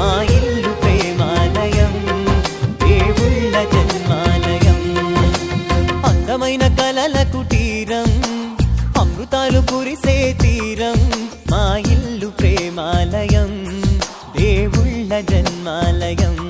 మా ఇల్లు ప్రేమాలయం దేవుళ్ళ జన్మాలయం. అందమైన కలల కుటీరం అమృతాలు కురిసే తీరం మా ఇల్లు ప్రేమాలయం దేవుళ్ళ జన్మాలయం.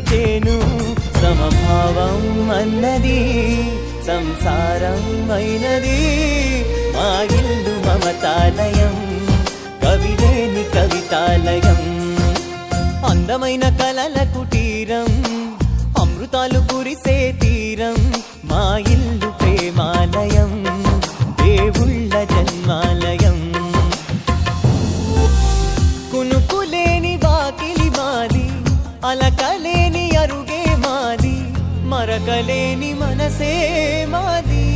చేతులొచ్చి సమభావం అన్నది సంసారం అయినది. మా ఇల్లు మమతాలయం కవిలేని కవితాలయం. అందమైన కలల కుటీరం అమృతాలు కురిసే తీరం. మా ఇల్లు ప్రేమాలయం దేవుళ్ళ జన్మాలయం. కునుకులేని వాకిలి మాది అలకలే మరకలేని మనసే మాది.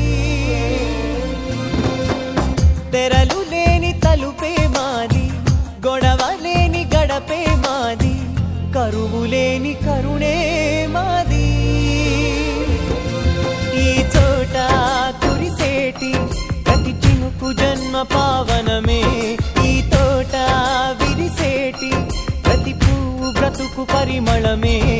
తెరలు లేని తలుపే మాది గొడవ లేని గడపే మాది కరువు లేని కరుణే మాది. ఈ చోట కురిసేటి ప్రతి చినుకు జన్మ పావనమే. ఈ తోట విరిసేటి ప్రతి పువ్వు బ్రతుకు పరిమళమే.